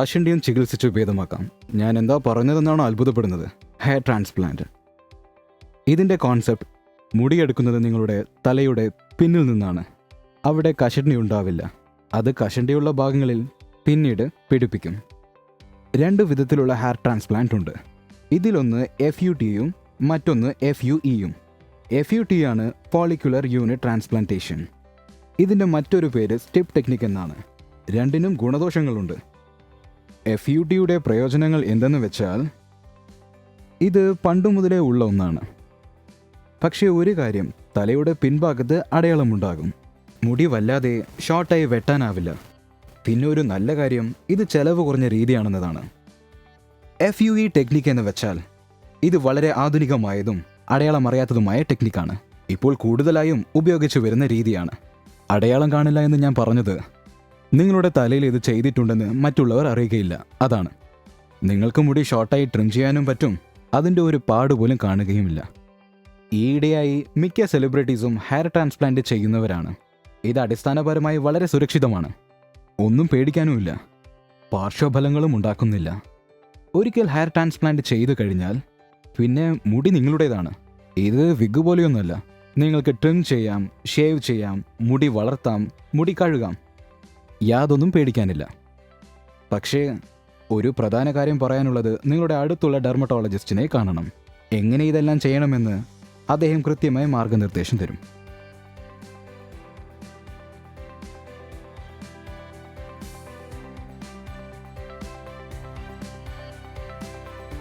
കഷണ്ടിയും ചികിത്സിച്ച് ഭേദമാക്കാം ഞാൻ എന്താ പറഞ്ഞതെന്നാണ് അത്ഭുതപ്പെടുന്നത്. Hair transplant. ഇതിന്റെ കോൺസെപ്റ്റ് മുടിയെടുക്കുന്നത് നിങ്ങളുടെ തലയുടെ പിന്നിൽ നിന്നാണ്. അവിടെ കഷണ്ടി ഉണ്ടാവില്ല. അത് കഷണ്ടിയുള്ള ഭാഗങ്ങളിൽ പിന്നീട് പിടിപ്പിക്കും. രണ്ട് വിധത്തിലുള്ള ഹെയർ ട്രാൻസ്പ്ലാന്റ് ഉണ്ട്. ഇതിലൊന്ന് എഫ് യു ടിയും മറ്റൊന്ന് എഫ് യു. ഇയും എഫ് യു ടി ആണ് പോളിക്കുലർ യൂണിറ്റ് ട്രാൻസ്പ്ലാന്റേഷൻ ഇതിന്റെ മറ്റൊരു പേര് സ്റ്റിപ്പ് ടെക്നിക് എന്നാണ്. രണ്ടിനും ഗുണദോഷങ്ങളുണ്ട്. എഫ് യു ടിയുടെ പ്രയോജനങ്ങൾ എന്തെന്ന് വെച്ചാൽ ഇത് പണ്ടു മുതലേ ഉള്ള ഒന്നാണ്. പക്ഷേ ഒരു കാര്യം തലയുടെ പിൻഭാഗത്ത് അടയാളമുണ്ടാകും. മുടി വല്ലാതെ ഷോർട്ടായി വെട്ടാനാവില്ല. പിന്നെ ഒരു നല്ല കാര്യം ഇത് ചെലവ് കുറഞ്ഞ രീതിയാണെന്നതാണ്. എഫ് യു ഇ ടെക്നിക്ക് എന്ന് വെച്ചാൽ ഇത് വളരെ ആധുനികമായതും അടയാളം അറിയാത്തതുമായ ടെക്നിക്കാണ് ഇപ്പോൾ കൂടുതലായും ഉപയോഗിച്ചു വരുന്ന രീതിയാണ്. അടയാളം കാണില്ല എന്ന് ഞാൻ പറഞ്ഞത് നിങ്ങളുടെ തലയിൽ ഇത് ചെയ്തിട്ടുണ്ടെന്ന് മറ്റുള്ളവർ അറിയുകയില്ല. അതാണ്. നിങ്ങൾക്ക് മുടി ഷോർട്ടായി ട്രിം ചെയ്യാനും പറ്റും. അതിന്റെ ഒരു പാട് പോലും കാണുകയുമില്ല. ഈയിടെയായി മിക്ക സെലിബ്രിറ്റീസും ഹെയർ ട്രാൻസ്പ്ലാന്റ് ചെയ്യുന്നവരാണ്. ഇത് അടിസ്ഥാനപരമായി വളരെ സുരക്ഷിതമാണ്. ഒന്നും പേടിക്കാനുമില്ല. പാർശ്വഫലങ്ങളും ഉണ്ടാക്കുന്നില്ല. ഒരിക്കൽ ഹെയർ ട്രാൻസ്പ്ലാന്റ് ചെയ്തു കഴിഞ്ഞാൽ പിന്നെ മുടി നിങ്ങളുടേതാണ്. ഇത് വിഗ് പോലെയൊന്നുമല്ല. നിങ്ങൾക്ക് ട്രിം ചെയ്യാം ഷേവ് ചെയ്യാം മുടി വളർത്താം മുടി കഴുകാം. യാതൊന്നും പേടിക്കാനില്ല. പക്ഷേ ഒരു പ്രധാന കാര്യം പറയാനുള്ളത് നിങ്ങളുടെ അടുത്തുള്ള ഡെർമറ്റോളജിസ്റ്റിനെ കാണണം. എങ്ങനെ ഇതെല്ലാം ചെയ്യണമെന്ന് അദ്ദേഹം കൃത്യമായ മാർഗനിർദ്ദേശം തരും.